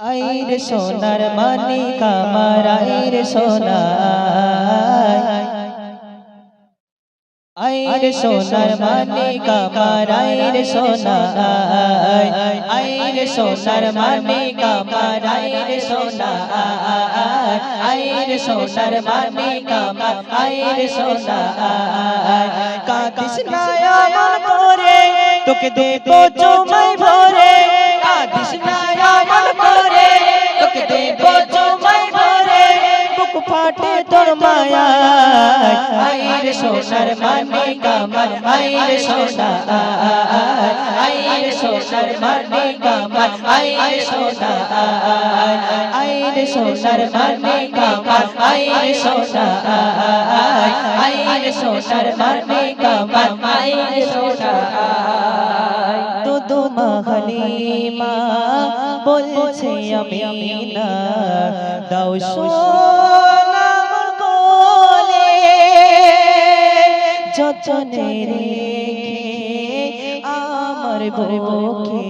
আইরে সোনার মানিক আমার আইরে সোনা আইরে সোনার মানিক আমার আইরে সোনা আইরে সোনার মানিক আমার আইরে সোনা আইরে সোনার মানিক আমার আইরে সোনা কাঁদিস না আমার করে তোকে দেব চুমাই ভরে। কাঁদিস না আমার ফাটে তোর মায়া আইরে সোনার মানে কামার, আইরে সোনা আইরে সোনার মানে কামার, আইরে সোনা আইরে সোনার মানে কামার, আইরে সোনা আইরে সোনার মানে কামার, আইরে সোনা তো বলছে আমি না দাও সোনা যতনে রেখে আমার বউকে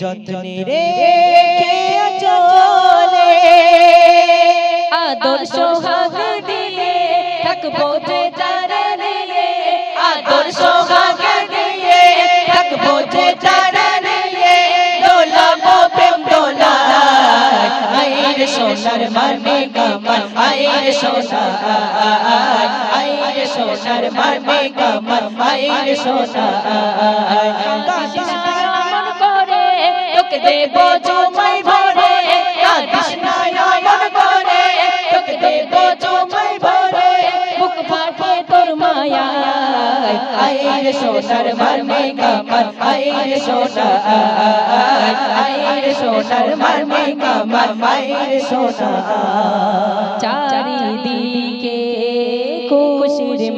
যতনে রেখে চলে। আদর সোহাগ দিয়ে থাকব যে যারা নিয়ে। আদর সোহাগ দিয়ে থাকব যে যারা নিয়ে। দোলাবো প্রেম দোলা আইরে সোনার মানে কামার আইরে সোনা আইরে সোনার মানে কামার আইরে সোনা। কাঁদিস না মন করে, তোকে দেব জমাই ভরে। কাঁদিস না করে, তোকে দেব জমাই ভরে। বুক ফাটে তোর মায়া আইরে সোনার মানে কামার আইরে সোনা। আইরে সোনার মানে কামার আইরে সোনা।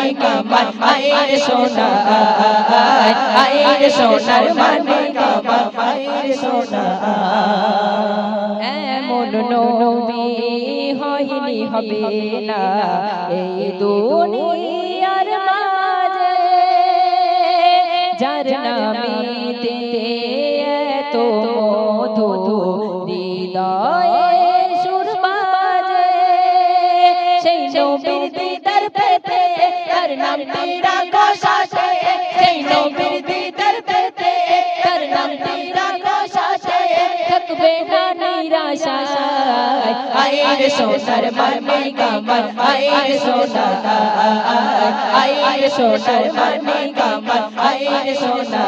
মানে কামার আইরে সোনা আইরে হয়নি হবে না এই দুনিয়ার মাঝে, যার নামেতে এত মধু হৃদয়ে সেই নবীর দিদার পেতে তার নামটি রাখো সাথে সেই নবীর দিদার পেতে তার নামটি রাখো সাথে থাকবে না নিরাশায়। আইরে সোনার মানে কামার, আইরে সোনা আইরে সোনার মানে কামার, আইরে সোনা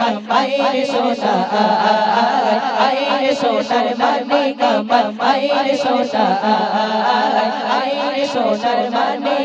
আইরে সোনা আইরে সোনার মানে কামার আইরে সোনা আইরে সোনার মানে